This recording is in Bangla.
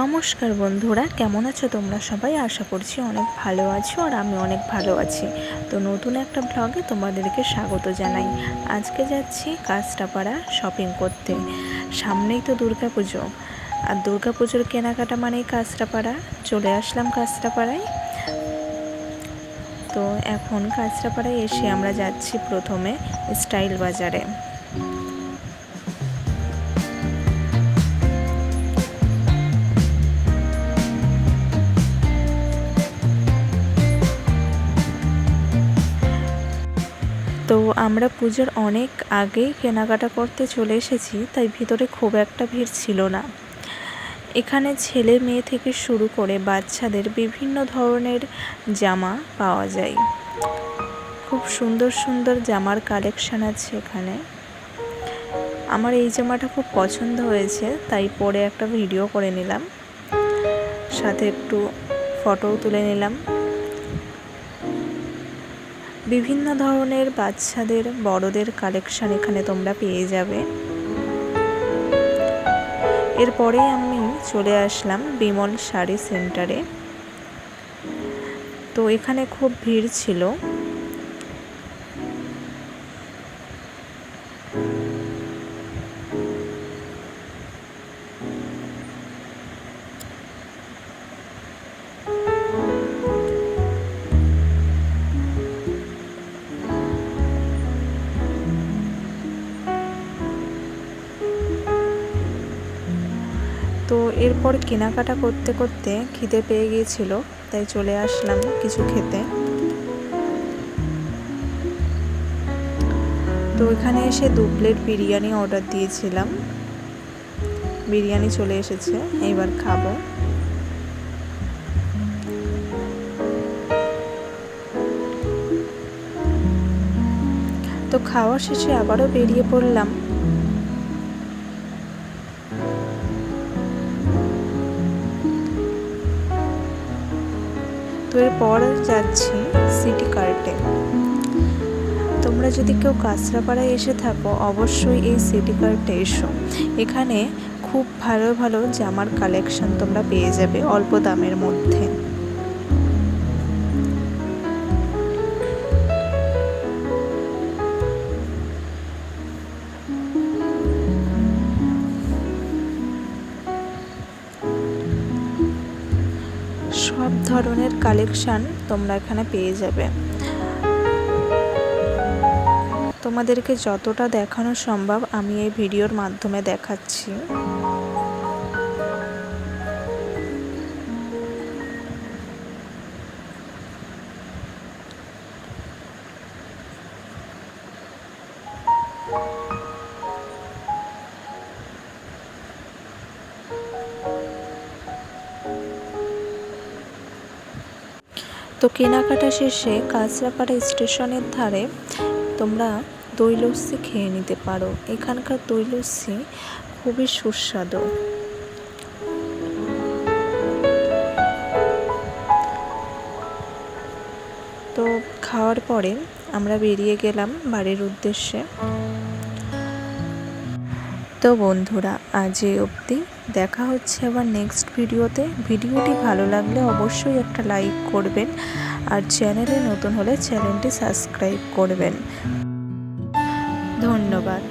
নমস্কার বন্ধুরা, কেমন আছো তোমরা সবাই? আশা করছি অনেক ভালো আছো আর আমি অনেক ভালো আছি। তো নতুন একটা ব্লগে তোমাদেরকে স্বাগত জানাই। আজকে যাচ্ছি কাঁচরাপাড়া শপিং করতে। সামনেই তো দুর্গা পুজো আর দুর্গা পুজোর কেনাকাটা মানেই কাঁচরাপাড়া চলে আসলাম কাঁচরাপাড়ায় তো এখন কাঁচরাপাড়ায় এসে আমরা যাচ্ছি প্রথমে স্টাইল বাজারে। তো আমরা পুজোর অনেক আগেই কেনাকাটা করতে চলে এসেছি, তাই ভিতরে খুব একটা ভিড় ছিল না। এখানে ছেলে মেয়ে থেকে শুরু করে বাচ্চাদের বিভিন্ন ধরনের জামা পাওয়া যায়। খুব সুন্দর সুন্দর জামার কালেকশান আছে এখানে। আমার এই জামাটা খুব পছন্দ হয়েছে, তাই পরে একটা ভিডিও করে নিলাম। সাথে একটু ফটোও তুলে নিলাম। বিভিন্ন ধরনের বাচ্চাদের, বড়দের কালেকশান এখানে তোমরা পেয়ে যাবে। এরপরে আমি চলে আসলাম বিমল শাড়ি সেন্টারে তো এখানে খুব ভিড় ছিল। তো এরপর কেনাকাটা করতে করতে খিদে পেয়ে গিয়েছিল, তাই চলে আসলাম কিছু খেতে। তো এখানে এসে দু প্লেট বিরিয়ানি অর্ডার দিয়েছিলাম। বিরিয়ানি চলে এসেছে এবার খাব। তো খাওয়া শেষে আবারও বেরিয়ে পড়লাম। তো এরপর যাচ্ছি সিটি কার্টে। তোমরা যদি কেউ কাঁচরাপাড়ায় এসে থাকো, অবশ্যই এই সিটি কার্টে এসো। এখানে খুব ভালো ভালো জামার কালেকশন তোমরা পেয়ে যাবে অল্প দামের মধ্যে। ধরনের কালেকশান তোমরা এখানে পেয়ে যাবে। তোমাদেরকে যতটা দেখানো সম্ভব আমি এই ভিডিওর মাধ্যমে দেখাচ্ছি। তো কেনাকাটা শেষে কাঁচরাপাড়া স্টেশনের ধারে তোমরা দই লস্যি খেয়ে নিতে পারো। এখানকার দই লস্যি খুবই সুস্বাদু। তো খাওয়ার পরে আমরা বেরিয়ে গেলাম বাড়ির উদ্দেশ্যে। তো বন্ধুরা, আজ এই অবধি। দেখা হচ্ছে আবার নেক্সট ভিডিওতে। ভিডিওটি ভালো লাগলে অবশ্যই একটা লাইক করবেন আর চ্যানেলে নতুন হলে চ্যানেলটি সাবস্ক্রাইব করবেন। ধন্যবাদ।